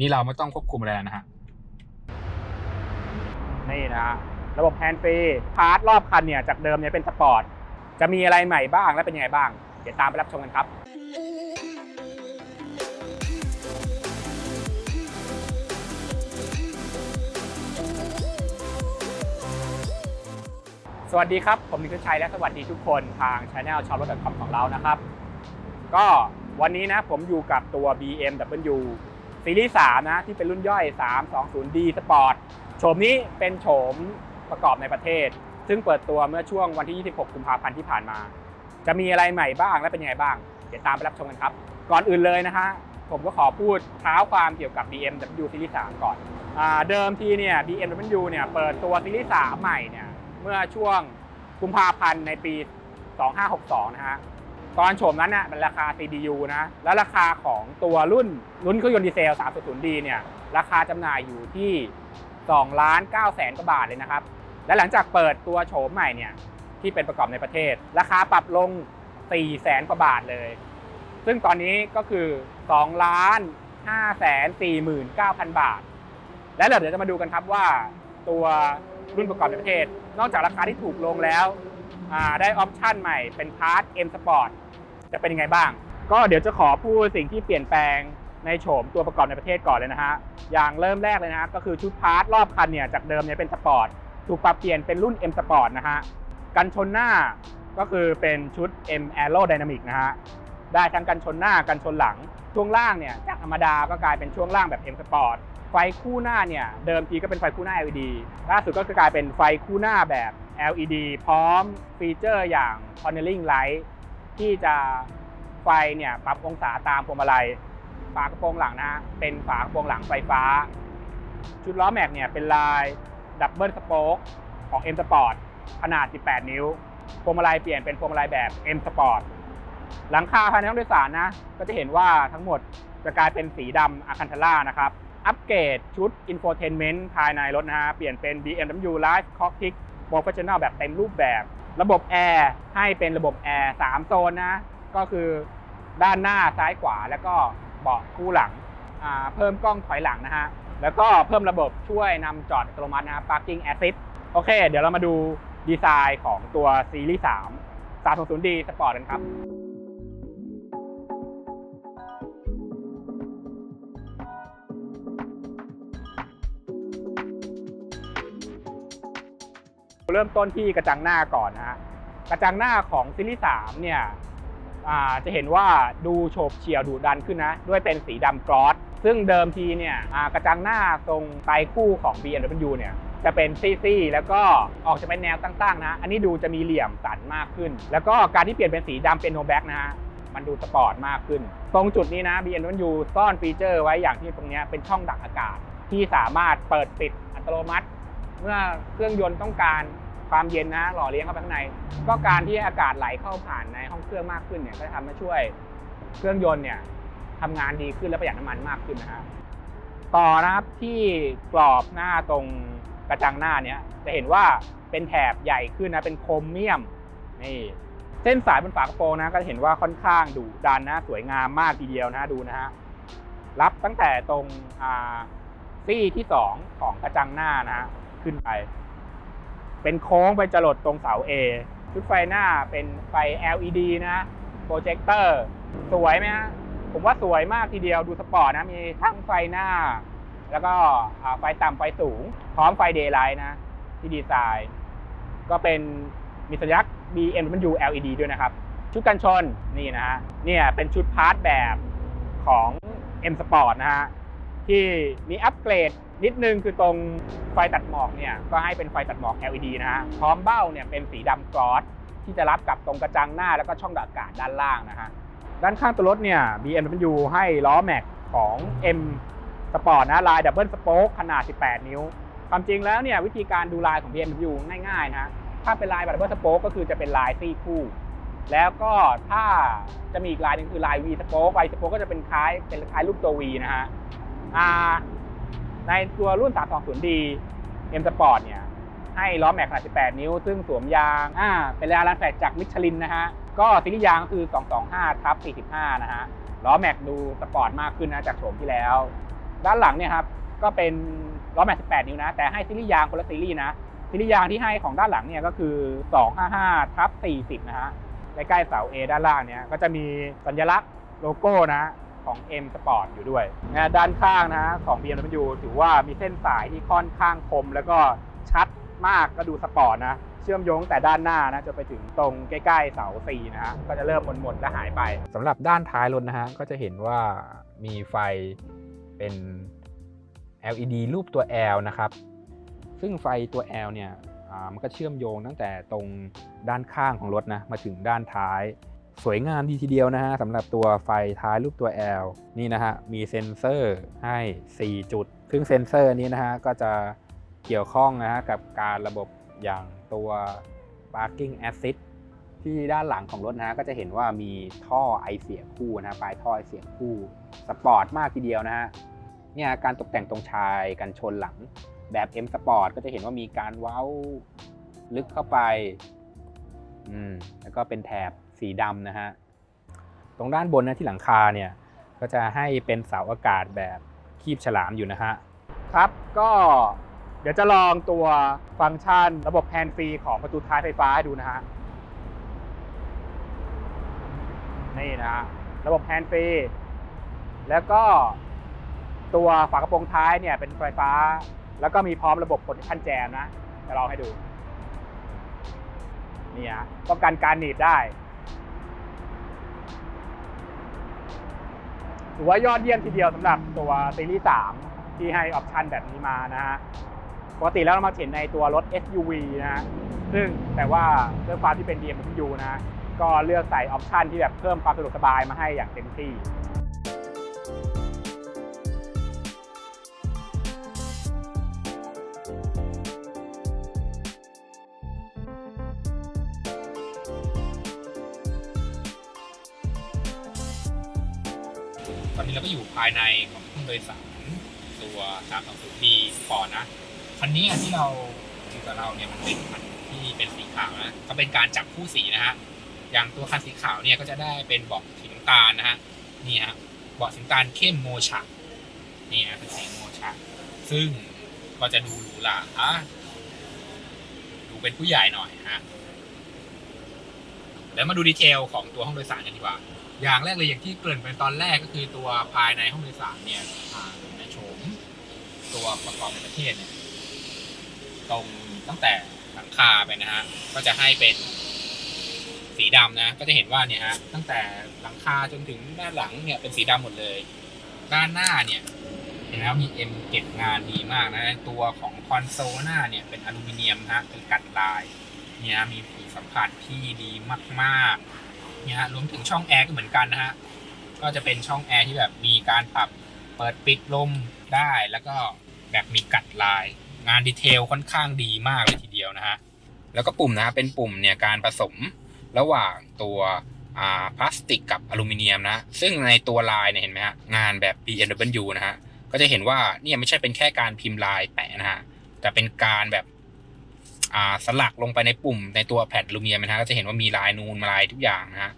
นี่เราไม่ต้องควบคุมอะไรแล้วนะฮะ นี่นะฮะระบบแฮนด์ฟรีพาร์ทรอบคันเนี่ยจากเดิมเนี่ยเป็นสปอร์ต จะมีอะไรใหม่บ้างและเป็นยังไงบ้าง เดี๋ยวตามไปรับชมกันครับสวัสดีครับ ผมนิคุชัยและสวัสดีทุกคนทางช anel ชอบรถ .com ของเรานะครับ ก็วันนี้นะผมอยู่กับตัว BMW ซีรีส์3นะที่เป็นรุ่นย่อย 320D Sport โฉมนี้เป็นโฉมประกอบในประเทศ ซึ่งเปิดตัวเมื่อช่วงวันที่ 26 กุมภาพันธ์ที่ผ่านมา จะมีอะไรใหม่บ้างและเป็นยังไงบ้าง เดี๋ยวตามไปรับชมกันครับ ก่อนอื่นเลยนะฮะผมก็ขอพูดเท้าความเกี่ยวกับ BMW ซีรีส์3ก่อนอเดิมทีเนี่ย BMW เนี่ยเปิดตัวซีรีส์3ใหม่เนี่ยเมื่อช่วงกุมภาพันธ์ในปี 2562 นะฮะ ตอนโฉมนั้นน่ะเป็นราคา CDU นะ แล้วราคาของตัวรุ่นรุ่นเครื่องยนต์ดีเซล 3.0D เนี่ย ราคาจำหน่ายอยู่ที่2ล้าน9แสนกว่าบาทเลยนะครับ และหลังจากเปิดตัวโฉมใหม่เนี่ย ที่เป็นประกอบในประเทศ ราคาปรับลง 4 แสนกว่าบาทเลย ซึ่งตอนนี้ก็คือ2ล้าน5แสน49,000 บาท และเดี๋ยวจะมาดูกันครับว่าตัวรุ่นประกอบในประเทศ นอกจากราคาที่ถูกลงแล้วได้ออปชั่นใหม่เป็นพาร์ท M Sport จะเป็นยังไงบ้าง ก็เดี๋ยวจะขอพูดสิ่งที่เปลี่ยนแปลงในโฉมตัวประกอบในประเทศก่อนเลยนะฮะ อย่างเริ่มแรกเลยนะฮะก็คือชุดพาร์ทรอบคันเนี่ยจากเดิมเนี่ยเป็นสปอร์ตถูกปรับเปลี่ยนเป็นรุ่น M Sport นะฮะ กันชนหน้าก็คือเป็นชุด M Aerodynamic นะฮะ ได้ทั้งกันชนหน้ากันชนหลัง ช่วงล่างเนี่ยจากธรรมดาก็กลายเป็นช่วงล่างแบบ M Sport ไฟคู่หน้าเนี่ยเดิมทีก็เป็นไฟคู่หน้า LED ล่าสุดก็กลายเป็นไฟคู่หน้าแบบ LED พร้อมฟีเจอร์อย่าง cornering light ที่จะไฟเนี่ยปรับองศาตามพวงมาลัยฝากระโปรงหลังนะเป็นฝากระโปรงหลังไฟฟ้า ชุดล้อแม็กเนี่ยเป็นลายดับเบิลสโป๊กของ M Sport ขนาด 18 นิ้วพวงมาลัยเปลี่ยนเป็นพวงมาลัยแบบ M Sport หลังคาภายในห้องโดยสารนะ ก็จะเห็นว่าทั้งหมดจะกลายเป็นสีดำอาคันทาร่านะครับ อัปเกรดชุด Infotainment ภายในรถนะฮะ เปลี่ยนเป็น BMW Live Cockpit Professional แบบเต็มรูปแบบ ระบบแอร์ให้เป็นระบบแอร์3โซนนะ ก็คือด้านหน้าซ้ายขวาแล้วก็เบาะคู่หลัง เพิ่มกล้องถอยหลังนะฮะ แล้วก็เพิ่มระบบช่วยนำจอดอัตโนมัตินะ Parking Assist โอเค เดี๋ยวเรามาดูดีไซน์ของตัวซีรีส์3 300D Sport กันครับ เริ่มต้นที่กระจังหน้าก่อนนะฮะกระจังหน้าของซีรีส์3เนี่ยจะเห็นว่าดูโฉบเฉี่ยวดุดันขึ้นนะ ด้วยเป็นสีดำกรอสซึ่งเดิมทีเนี่ยกระจังหน้าตรงไตคู่ของ BMW เนี่ยจะเป็นซี่ๆแล้วก็ออกจะเป็นแนวตั้งๆนะ อันนี้ดูจะมีเหลี่ยมสันมากขึ้น แล้วก็การที่เปลี่ยนเป็นสีดำเป็นโนแบ็กนะฮะมันดูสปอร์ตมากขึ้น ตรงจุดนี้นะ BMW ซ่อนฟีเจอร์ไว้อย่างที่ตรงนี้เป็นช่องดักอากาศ ที่สามารถเปิดปิดอัตโนมัติ เมื่อเครื่องยนต์ต้องการความเย็นนะหล่อเลี้ยงเข้าไปข้างใน ก็การที่อากาศไหลเข้าผ่านในห้องเครื่องมากขึ้นเนี่ยก็จะทำให้ช่วยเครื่องยนต์เนี่ยทำงานดีขึ้นและประหยัดน้ำมันมากขึ้นนะฮะต่อนะครับที่กรอบหน้าตรงกระจังหน้าเนี่ยจะเห็นว่าเป็นแถบใหญ่ขึ้นนะเป็นโครเมียมนี่เส้นสายบนฝากระโปรงนะก็จะเห็นว่าค่อนข้างดุดันนะสวยงามมากทีเดียวนะดูนะฮะรับตั้งแต่ตรงซี่ที่สองของกระจังหน้านะฮะ ขึ้นไป เป็นโค้งไปจรดตรงเสา A ชุดไฟหน้าเป็นไฟ LED นะโปรเจคเตอร์สวยไหมฮะผมว่าสวยมากทีเดียวดูสปอร์ตนะ มีทั้งไฟหน้า แล้วก็ไฟต่ำไฟสูง พร้อมไฟเดย์ไลท์นะ ที่ดีไซน์ ก็เป็นมีสัญลักษณ์ BMW LED ด้วยนะครับ ชุดกันชนนี่นะฮะเนี่ยเป็นชุดพาร์ทแบบของ M Sport นะฮะ ที่มีอัปเกรด นิดนึงคือตรงไฟตัดหมอกเนี่ยก็ให้เป็นไฟตัดหมอก LED นะฮะพร้อมเบ้าเนี่ยเป็นสีดำกรอสที่จะรับกับตรงกระจังหน้าแล้วก็ช่องดักอากาศด้านล่างนะฮะด้านข้างตัวรถเนี่ย BMW ให้ล้อแม็กของ M Sport นะลายดับเบิลสโป๊กขนาด 18 นิ้ว ความจริงแล้วเนี่ยวิธีการดูลายของ BMW ง่ายๆนะถ้าเป็นลายดับเบิลสโป๊กก็คือจะเป็นลายซี่คู่ แล้วก็ถ้าจะมีอีกลายหนึงคือลาย V สโป๊ก Y สโป๊กก็จะเป็นคล้ายเป็นคล้ายรูปตัว V นะฮะ ในตัวรุ่น 320D M Sport เนี่ยให้ล้อแม็กขนาด 18 นิ้ว ซึ่งสวมยาง อ่า เป็นยางรันแฟกจากมิชลินนะฮะ ก็ซีรีส์ยางก็คือ 225ทับ45 นะฮะ ล้อแม็กดูสปอร์ตมากขึ้นนะจากโฉมที่แล้ว ด้านหลังเนี่ยครับ ก็เป็นล้อแม็ก 18 นิ้วนะ แต่ให้ซีรีส์ยางคนละซีรีส์นะ ซีรีส์ยางที่ให้ของด้านหลังเนี่ยก็คือ 255ทับ40 นะฮะ ใกล้ๆเสา A ด้านล่างเนี่ย ก็จะมีสัญลักษณ์โลโก้นะ ของ M Sport อยู่ด้วยนะด้านข้างนะของ BMW ถือว่ามีเส้นสายที่ค่อนข้างคม แล้วก็ชัดมากก็ดูสปอร์ตนะ เชื่อมโยงแต่ด้านหน้านะจะไปถึงตรงใกล้ๆเสาสีนะฮะก็จะเริ่มหมดๆและหายไปสำหรับด้านท้ายรถนะฮะก็จะเห็นว่ามีไฟเป็น LED รูปตัว L นะครับ ซึ่งไฟตัว L เนี่ยมันก็เชื่อมโยงตั้งแต่ตรงด้านข้างของรถนะมาถึงด้านท้าย สวยงามดีทีเดียวนะฮะสำหรับตัวไฟท้ายรูปตัว L นี่นะฮะมีเซ็นเซอร์ให้ 4 จุดซึ่งเซ็นเซอร์นี้นะฮะก็จะเกี่ยวข้องนะฮะกับการระบบอย่างตัว parking assist ที่ด้านหลังของรถนะฮะก็จะเห็นว่ามีท่อไอเสียคู่นะฮะปลายท่อไอเสียคู่สปอร์ตมากทีเดียวนะฮะเนี่ยการตกแต่งตรงชายกันชนหลังแบบ M Sport ก็จะเห็นว่ามีการเว้าลึกเข้าไป อืม แล้วก็เป็นแถบ สีดำนะฮะ ตรงด้านบนนะที่หลังคาเนี่ย ก็จะให้เป็นเสาอากาศแบบคีบฉลามอยู่นะฮะ ครับก็เดี๋ยวจะลองตัวฟังก์ชันระบบแฮนด์ฟรีของประตูท้ายไฟฟ้าให้ดูนะฮะ นี่นะฮะระบบแฮนด์ฟรีแล้วก็ตัวฝากระโปรงท้ายเนี่ยเป็นไฟฟ้า แล้วก็มีพร้อมระบบกดขั้นแจมนะจะลองให้ดูนี่ฮะป้องกันการหนีบได้ ถือว่ายอดเยี่ยมทีเดียวสำหรับตัวซีรีส์3ที่ให้ออปชันแบบนี้มานะฮะปกติแล้วเรามาเห็นในตัวรถ SUV นะฮะซึ่งแต่ว่าเรื่องความที่เป็น BMW นะฮะก็เลือกใส่ออปชันที่แบบเพิ่มความสะดวกสบายมาให้อย่างเต็มที่าก็อยู่ภายในของห้โดยสารตัว 320D Sport นะ คันนี้ที่เราอยู่กับเราเนี่ยมันเป็นคันที่เป็นสีขาวนะ ก็เป็นการจับคู่สีนะฮะ อย่างตัวคันสีขาวเนี่ยก็จะได้เป็นเบาะสีน้ำตาลนะฮะ นี่ฮะ เบาะสีน้ำตาลเข้มโมชะนี่นะเป็นสีโมชะซึ่งก็จะดูหรูหราดูเป็นผู้ใหญ่หน่อยฮะ แล้วมาดูดีเทลของตัวห้องโดยสารกันดีกว่า อย่างแรกเลยอย่างที่เกริ่นไปตอนแรกก็คือตัวภายในห้องโดยสารเนี่ยอ่าในโฉมตัวประกอบในประเทศเนี่ยตรงตั้งแต่หลังคาไปนะฮะก็จะให้เป็นสีดำนะก็จะเห็นว่าเนี่ยฮะตั้งแต่หลังคาจนถึงด้านหลังเนี่ยเป็นสีดำหมดเลย ด้านหน้าเนี่ยเห็นแล้วมีเอ็มเก็บงานดีมากนะตัวของคอนโซลหน้าเนี่ยเป็นอลูมิเนียมนะฮะเป็นกัดลายเนี่ยมีผิวสัมผัสที่ดีมากๆ เนี่ยฮะรวมถึงช่องแอร์ก็เหมือนกันนะฮะก็จะเป็นช่องแอร์ที่แบบมีการปรับเปิดปิดลมได้แล้วก็แบบมีกัดลาย งานดีเทลค่อนข้างดีมากเลยทีเดียวนะฮะแล้วก็ปุ่มนะฮะเป็นปุ่มเนี่ยการผสมระหว่างตัวอ่าพลาสติกกับอลูมิเนียมนะ ซึ่งในตัวลายเนี่ยเห็นไหมฮะงานแบบ BMW นะฮะก็จะเห็นว่าเนี่ยไม่ใช่เป็นแค่การพิมพ์ลายแปะนะฮะแต่เป็นการแบบ สลักลงไปในปุ่มในตัวแผ่นลูเนียมนะฮะก็จะเห็นว่ามีลายนูนลายทุกอย่างนะฮะ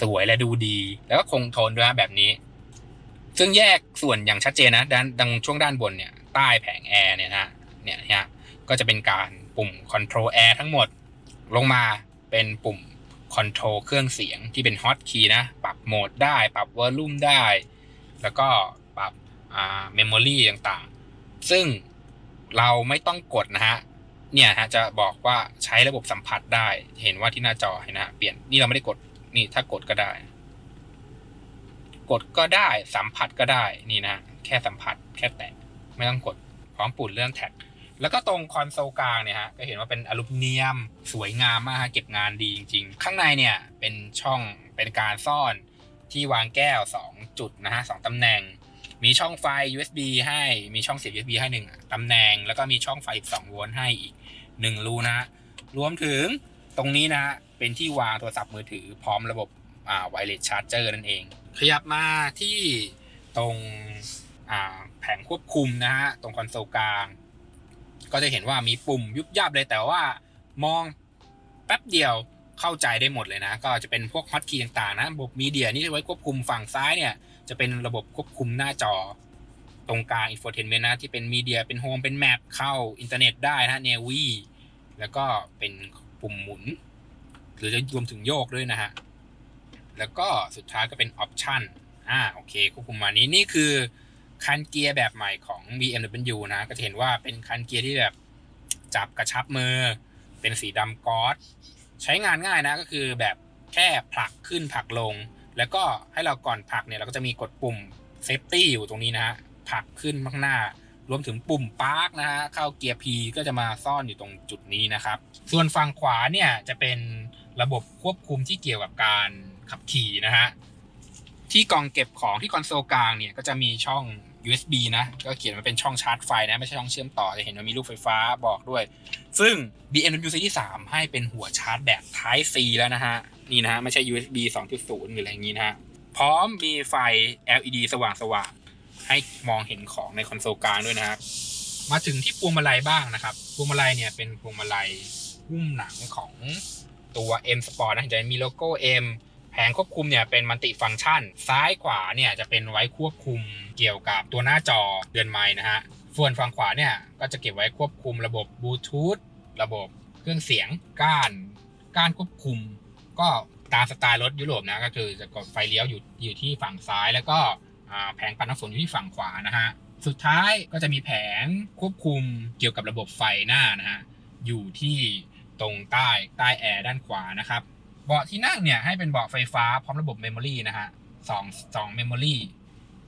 สวยและดูดี แล้วก็คงทนด้วยนะแบบนี้ ซึ่งแยกส่วนอย่างชัดเจนนะด้านดังช่วงด้านบนเนี่ยใต้แผงแอร์เนี่ยนะเนี่ยนะฮะก็จะเป็นการปุ่ม Control Air ทั้งหมดลงมาเป็นปุ่ม Control เครื่องเสียงที่เป็น Hot Key นะ ปรับโหมดได้ ปรับ Volume ได้ แล้วก็ปรับอ่า Memory ต่างๆ ซึ่งเราไม่ต้องกดนะฮะ เนี่ยฮะจะบอกว่าใช้ระบบสัมผัสได้ เห็นว่าที่หน้าจอเห็นนะเปลี่ยนนี่เราไม่ได้กดนี่ถ้ากดก็ได้ กดก็ได้สัมผัสก็ได้นี่นะแค่สัมผัสแค่แตะไม่ต้องกดพร้อมปุ่นเรื่องแท็กแล้วก็ตรงคอนโซลกลางเนี่ยฮะก็เห็นว่าเป็นอลูมิเนียม สวยงามมากฮะเก็บงานดีจริง ๆ ข้างในเนี่ยเป็นช่องเป็นการซ่อนที่วางแก้ว 2 จุดนะฮะสองตำแหน่ง มีช่องไฟ USB ให้ มีช่องเสียบ USB ให้หนึ่งตำแหน่ง แล้วก็มีช่องไฟอีก2โวลต์ให้อีก1รูนะ รวมถึงตรงนี้นะฮะเป็นที่วางโทรศัพท์มือถือพร้อมระบบอ่าไวเลสชาร์จเจอร์นั่นเอง ขยับมาที่ตรงอ่าแผงควบคุมนะฮะ ตรงคอนโซลกลาง ก็จะเห็นว่ามีปุ่มยุบยับเลยแต่ว่ามองแป๊บเดียวเข้าใจได้หมดเลยนะ ก็จะเป็นพวกฮอตคีย์ต่างๆนะ ระบบมีเดียนี่ไว้ควบคุมฝั่งซ้ายเนี่ย จะเป็นระบบควบคุมหน้าจอ ตรงกลาง infotainment นะที่เป็นมีเดียเป็นโฮมเป็นแมปเข้าอินเทอร์เน็ตได้นะเนวีแล้วก็เป็นปุ่มหมุน หรือจะรวมถึงโยกด้วยนะฮะ แล้วก็สุดท้ายก็เป็นออปชันอ่าโอเคควบคุมมานี้นี่คือคันเกียร์แบบใหม่ของ BMW นะ ก็จะเห็นว่าเป็นคันเกียร์ที่แบบจับกระชับมือ เป็นสีดำกอสใช้งานง่ายนะก็คือแบบแค่ผลักขึ้นผลักลง แล้วก็ให้เราก่อนผลักเนี่ยเราก็จะมีกดปุ่มเซฟตี้อยู่ตรงนี้นะฮะผลักขึ้นข้างหน้ารวมถึงปุ่มปาร์กนะฮะเข้าเกียร์ P ก็จะมาซ่อนอยู่ตรงจุดนี้นะครับ ส่วนฝั่งขวาเนี่ยจะเป็นระบบควบคุมที่เกี่ยวกับการขับขี่นะฮะที่กล่องเก็บของที่คอนโซลกลางเนี่ยก็จะมีช่อง USB นะ ก็เขียนมาเป็นช่องชาร์จไฟนะ ไม่ใช่ช่องเชื่อมต่อ จะเห็นว่ามีลูกไฟฟ้าบอกด้วย ซึ่ง BMW Series 3ให้เป็นหัวชาร์จแบบ Type C แล้วนะฮะ นี่นะฮะ ไม่ใช่ USB 2.0 หรืออะไรอย่างนี้นะฮะ พร้อมมีไฟ LED สว่างๆให้มองเห็นของในคอนโซลกลางด้วยนะครับ มาถึงที่พวงมาลัยบ้างนะครับ พวงมาลัยเนี่ยเป็นพวงมาลัยหุ้มหนังของตัว M Sport นะจะมีโลโก้ M ผงควบคุมเนี่ยเป็นมัลติฟังก์ชัน ซ้ายขวาเนี่ยจะเป็นไว้ควบคุมเกี่ยวกับตัวหน้าจอเดือนไม้นะฮะ ส่วนฝั่งขวาเนี่ยก็จะเก็บไว้ควบคุมระบบบลูทูธระบบเครื่องเสียงก้านก้านควบคุม ก็ตามสไตล์รถยุโรปนะก็คือจะกดไฟเลี้ยวอยู่อยู่ที่ฝั่งซ้ายแล้วก็แผงปัดน้ำฝนอยู่ที่ฝั่งขวานะฮะสุดท้ายก็จะมีแผงควบคุมเกี่ยวกับระบบไฟหน้านะฮะอยู่ที่ตรงใต้ใต้แอร์ด้านขวานะครับ เบาะที่นั่งเนี่ยให้เป็นเบาะไฟฟ้าพร้อมระบบเมมโมรีนะฮะสองสองเมมโมรี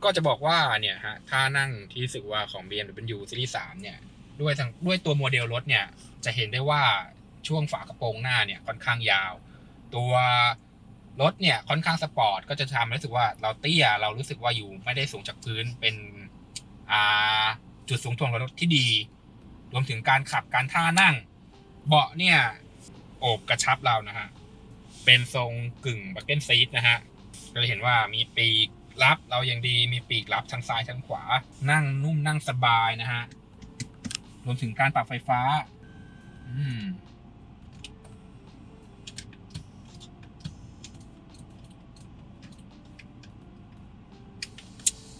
ก็จะบอกว่าเนี่ยฮะถ้านั่งที่รู้สึกว่าของ BMW Series 3เนี่ยด้วยทางด้วยตัวโมเดลรถเนี่ยจะเห็นได้ว่าช่วงฝากระโปรงหน้าเนี่ยค่อนข้างยาว ตัวรถเนี่ยค่อนข้างสปอร์ตก็จะทำให้รู้สึกว่าเราเตี้ยเรารู้สึกว่าอยู่ไม่ได้สูงจากพื้นเป็นอ่าจุดสูงถ่วงของรถที่ดี รวมถึงการขับการท่านั่ง เบาะเนี่ยโอบกระชับเรานะฮะ เป็นทรงกึ่งบักเก็ตซีทนะฮะ ก็จะเห็นว่ามีปีกรับเราอย่างดีมีปีกรับทั้งซ้ายทั้งขวา นั่งนุ่มนั่งสบายนะฮะ รวมถึงการปรับไฟฟ้า อืม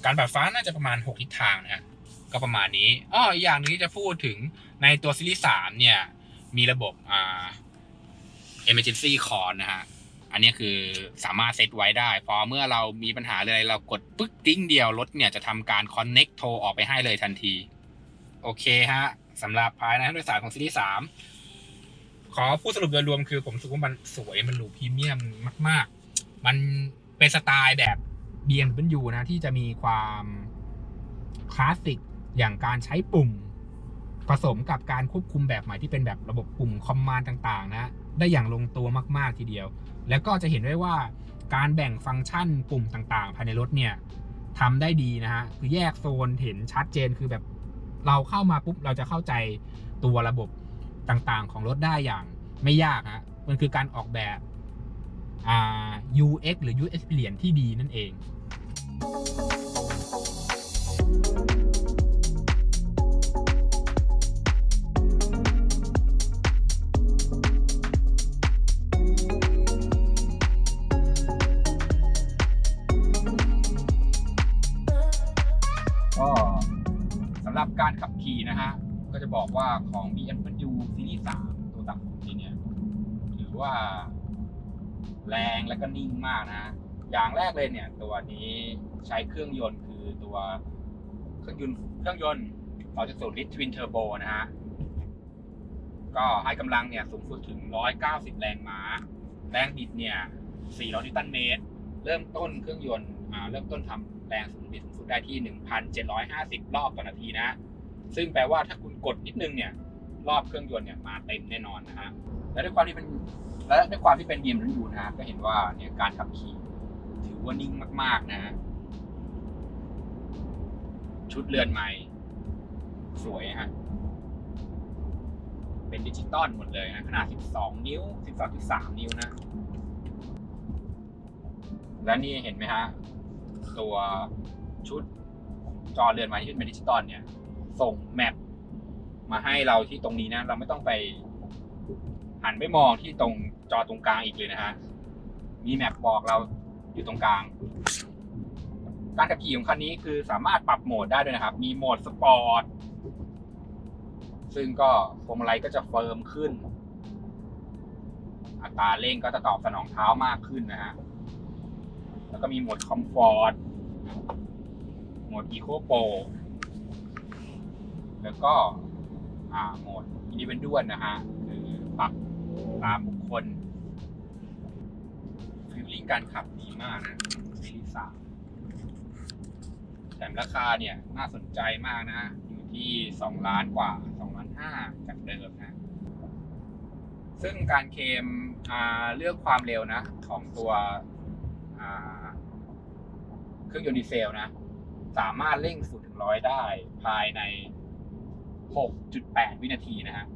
การปรับฟ้าน่าจะประมาณ 6 ทิศทางนะฮะก็ประมาณนี้อ้ออีกอย่างหนึงที่จะพูดถึงในตัวซีรีส์3เนี่ย มีระบบอ่า emergency call นะฮะ อันนี้คือสามารถเซตไว้ได้ พอเมื่อเรามีปัญหาเลยเรากดปึ๊กติ้งเดียวรถเนี่ยจะทำการ connect โทรออกไปให้เลยทันที โอเคฮะสำหรับภายในผู้โดยสารของซีรีส์3ขอพูดสรุปโดยรวมคือผมรู้สึกว่ามันสวยมันหรูพรีเมียมมาก ๆ มันเป็นสไตล์แบบ BMW นะ ที่จะมีความคลาสสิกอย่างการใช้ปุ่มผสมกับการควบคุมแบบใหม่ที่เป็นแบบระบบปุ่มคอมมานด์ต่าง ๆ นะได้อย่างลงตัวมาก ๆ ทีเดียว แล้วก็จะเห็นได้ว่าการแบ่งฟังก์ชันปุ่มต่างๆ ภายในรถเนี่ยทำได้ดีนะฮะ คือแยกโซนเห็นชัดเจนคือแบบเราเข้ามาปุ๊บเราจะเข้าใจตัวระบบต่างๆ ของรถได้อย่างไม่ยากฮะ มันคือการออกแบบ UX หรือ UX experience ที่ดีนั่นเองก็ บอกว่าของ BMW Series 3ตัวตับสีเนี่ยถือว่าแรงและก็นิ่งมากนะ อย่างแรกเลยเนี่ย ตัวนี้ใช้เครื่องยนต์คือตัวเครื่องยนต์เครื่องยนต์2.0ลิตร Twin Turbo นะฮะ ก็ให้กำลังเนี่ยสูงสุดถึง 190 แรงม้า แรงบิดเนี่ย 400 นิวตันเมตร เริ่มต้นเครื่องยนต์เริ่มต้นทำแรงสูงบิดสูงสุดได้ที่ 1,750 รอบต่อนาทีนะ ซึ่งแปลว่าถ้าคุณกดนิดนึงเนี่ยรอบเครื่องยนต์เนี่ยมาเต็มแน่นอนนะฮะและด้วยความที่เป็นและด้วยความที่เป็น BMW นะฮะก็เห็นว่าเนี่ยการขับขี่ถือว่านิ่งมาก ๆ นะฮะชุดเรือนใหม่ สวยฮะเป็นดิจิตอลหมดเลยนะ ขนาด 12 นิ้ว 12.3 นิ้วนะ และนี่เห็นไหมฮะ ตัวชุดจอเรือนใหม่ที่เป็นดิจิตอลเนี่ย ส่งแมปมาให้เราที่ตรงนี้นะ เราไม่ต้องไปหันไปมองที่ตรงจอตรงกลางอีกเลยนะฮะ มีแมปบอกเราอยู่ตรงกลาง การขับขี่ของคันนี้คือสามารถปรับโหมดได้ด้วยนะครับ มีโหมดสปอร์ต ซึ่งก็พวงมาลัยก็จะเฟิร์มขึ้น อัตราเร่งก็จะตอบสนองเท้ามากขึ้นนะฮะ แล้วก็มีโหมดคอมฟอร์ต โหมดอีโคโปร แล้วก็โหมดอินดิเวนด้วนนะฮะคือปรับตามบุคคลฟิลลิ่งการขับดีมากนะซีรีส์สามแถมราคาเนี่ยน่าสนใจมากนะ อยู่ที่สองล้านกว่าสองล้านห้าจากเดิมนะ ซึ่งการเคมเลือกความเร็วนะ ของตัวเครื่องยนต์ดีเซลนะ สามารถเร่ง0ถึงร้อยได้ภายใน 6.8 วินาทีนะฮะ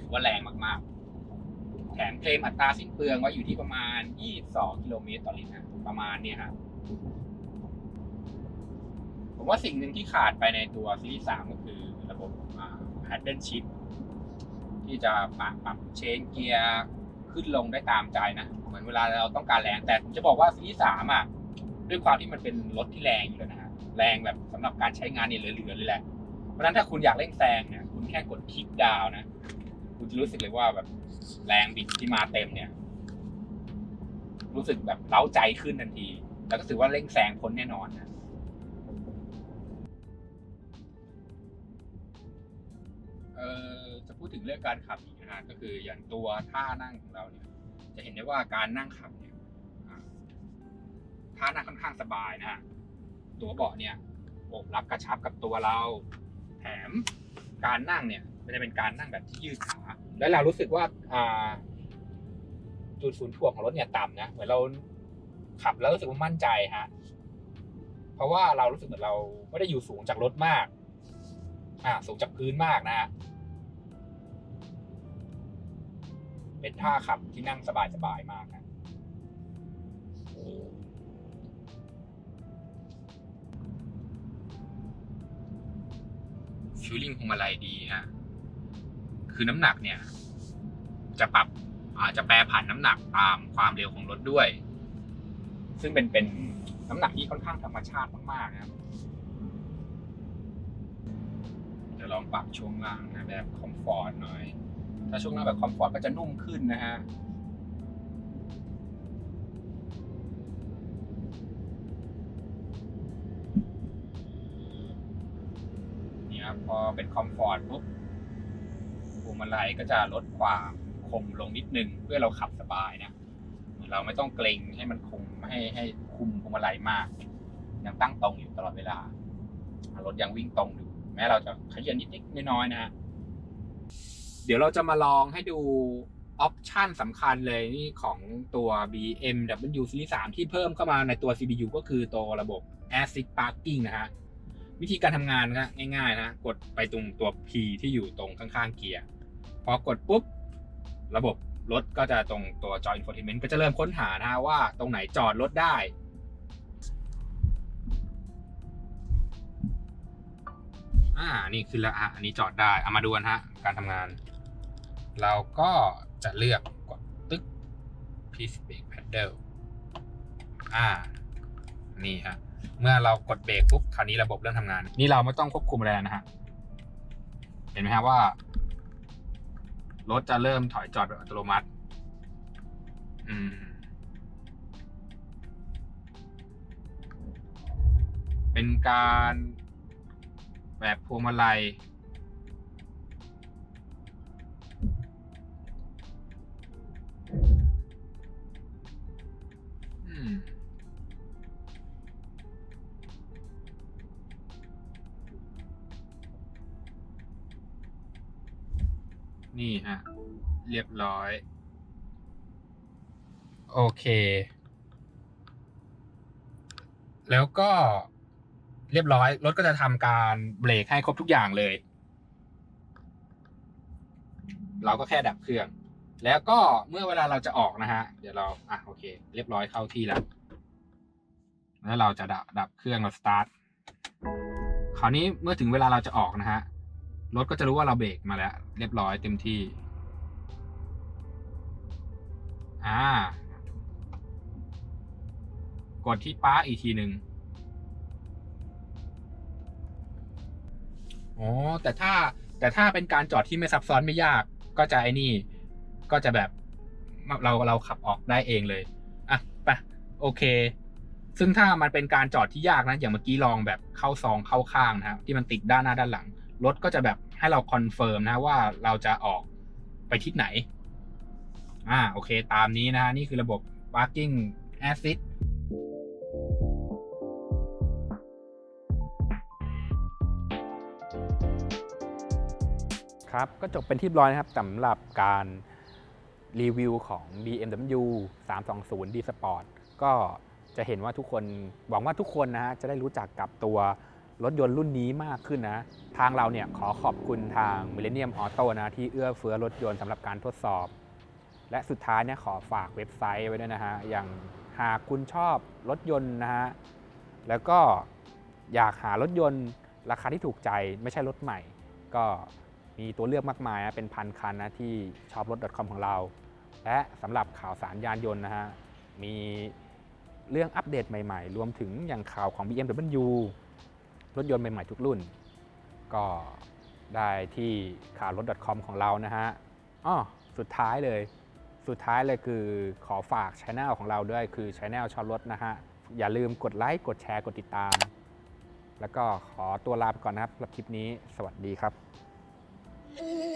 ถือว่าแรงมากๆ แถมเคลมอัตราสิ้นเปลืองไว้อยู่ที่ประมาณ 22 กิโลเมตรต่อลิตรนะประมาณเนี่ยฮะผมว่าสิ่งหนึ่งที่ขาดไปในตัวซีรีส์ 3 ก็คือระบบแพดเดิลชิพที่จะปรับปรับเชนเกียร์ขึ้นลงได้ตามใจนะ เหมือนเวลาเราต้องการแรง แต่ผมจะบอกว่าซีรีส์ 3 อะ ด้วยความที่มันเป็นรถที่แรงอยู่แล้วนะฮะ แรงแบบสำหรับการใช้งานเนี่ยเหลือๆเลยแหละ เพราะฉะนั้นถ้าคุณอยากเร่งแซงเนี่ยคุณแค่กดคลิกดาวน์นะคุณจะรู้สึกเลยว่าแบบแรงบิดที่มาเต็มเนี่ย รู้สึกแบบเล้าใจขึ้นทันที แล้วก็ถือว่าเร่งแซงพ้นแน่นอนนะเอ่อจะพูดถึงเรื่องการขับอีกนะฮะก็คืออย่างตัวท่านั่งของเราเนี่ย จะเห็นได้ว่าการนั่งขับเนี่ยท่านั่งค่อนข้างสบายนะฮะ ตัวเบาะเนี่ยโอบรับกระชับกับตัวเรา แถมการนั่งเนี่ยมันจะเป็นการนั่งแบบที่ยืดขาแล้วเรารู้สึกว่าจุดศูนย์ถ่วงของรถเนี่ยต่ำนะเหมือนเราขับแล้วรู้สึกว่ามั่นใจฮะเพราะว่าเรารู้สึกเหมือนเราไม่ได้อยู่สูงจากรถมาก อ่า สูงจากพื้นมากนะฮะเป็นท่าขับที่นั่งสบายๆมากนะ ฟิลลิ่งพวงมาลัยดีฮะคือน้ำหนักเนี่ย จะปรับอาจจะแปรผันน้ำหนักตามความเร็วของรถด้วย ซึ่งเป็นเป็นน้ำหนักที่ค่อนข้างธรรมชาติมากๆนะครับเดี๋ยวลองปรับช่วงล่างนะแบบคอมฟอร์ตหน่อย ถ้าช่วงล่างแบบคอมฟอร์ตก็จะนุ่มขึ้นนะฮะ พอเป็นคอมฟอร์ตปุ๊บพวงมาลัยก็จะลดความคมลงนิดนึง เพื่อเราขับสบายนะเราไม่ต้องเกรงให้มันคงไม่ให้ให้คุมพวงมาลัยมากยังตั้งตรงอยู่ตลอดเวลารถยังวิ่งตรงอยู่แม้เราจะขยันนิดๆน้อยๆนะฮะเดี๋ยวเราจะมาลองให้ดูออปชันสำคัญเลยนี่ของตัว BMW Series 3 ที่เพิ่มเข้ามาในตัว CPU ก็คือตัวระบบ ASIC Parking นะฮะ วิธีการทำงานนะง่าย ๆ นะ กดไปตรงตัว P ที่อยู่ตรงข้างๆเกียร์ พอกดปุ๊บ ระบบรถก็จะตรงตัว Joy Infotainment ก็จะเริ่มค้นหานะว่าตรงไหนจอดรถได้ อ่า นี่ขึ้นแล้วอะอันนี้จอดได้ เอามาดูกันฮะ การทำงาน เราก็จะเลือกกดตึ๊ก Please Brake Pedal อ่า นี่ฮะ เมื่อเรากดเบรกปุ๊บคราวนี้ระบบเริ่มทำงาน นี่เราไม่ต้องควบคุมอะไรนะฮะเห็นไหมฮะว่ารถจะเริ่มถอยจอดแบบอัตโนมัติ อืม เป็นการแบบพวงมาลัย นี่ฮะ เรียบร้อย โอเค แล้วก็เรียบร้อย รถก็จะทำการเบรกให้ครบทุกอย่างเลย เราก็แค่ดับเครื่อง แล้วก็เมื่อเวลาเราจะออกนะฮะ เดี๋ยวเรา อะ โอเค เรียบร้อยเข้าที่แล้ว แล้วเราจะดับดับเครื่องเราสตาร์ท คราวนี้เมื่อถึงเวลาเราจะออกนะฮะ รถก็จะรู้ว่าเราเบรกมาแล้ว เรียบร้อยเต็มที่ อ่า กดที่ป้าอีกทีหนึ่งอ๋อแต่ถ้าแต่ถ้าเป็นการจอดที่ไม่ซับซ้อนไม่ยาก ก็จะไอ้นี่ ก็จะแบบเราเราขับออกได้เองเลย อะไปโอเค ซึ่งถ้ามันเป็นการจอดที่ยากนะ อย่างเมื่อกี้ลองแบบเข้าซองเข้าข้างนะครับที่มันติดด้านหน้าด้านหลัง รถก็จะแบบให้เราคอนเฟิร์มนะว่าเราจะออกไปทิศไหน อ่าโอเค ตามนี้นะฮะ นี่คือระบบ parking assist ครับก็จบเป็นที่ร้อยนะครับสำหรับการรีวิวของ BMW 320 D Sport ก็จะเห็นว่าทุกคนหวังว่าทุกคนนะฮะจะได้รู้จักกับตัว รถยนต์รุ่นนี้มากขึ้นนะ ทางเราเนี่ยขอขอบคุณทาง Millennium Auto นะที่เอื้อเฟื้อรถยนต์สำหรับการทดสอบ และสุดท้ายเนี่ยขอฝากเว็บไซต์ไว้ด้วยนะฮะ อย่างหากคุณชอบรถยนต์นะฮะ แล้วก็อยากหารถยนต์ราคาที่ถูกใจไม่ใช่รถใหม่ ก็มีตัวเลือกมากมายนะเป็นพันคันนะที่ชอบรถ .com ของเรา และสำหรับข่าวสารยานยนต์นะฮะมีเรื่องอัปเดตใหม่ๆ รวมถึงอย่างข่าวของ BMW รถยนต์ใหม่ๆทุกรุ่น ก็ได้ที่ข่าวรถ .com ของเรานะฮะอ๋อสุดท้ายเลย สุดท้ายเลยคือขอฝากช anel ของเราด้วยคือช anel ชอบรถนะฮะ อย่าลืมกดไลค์ กดแชร์ กดติดตาม แล้วก็ขอตัวลาไปก่อนนะครับสำหรับคลิปนี้ สวัสดีครับ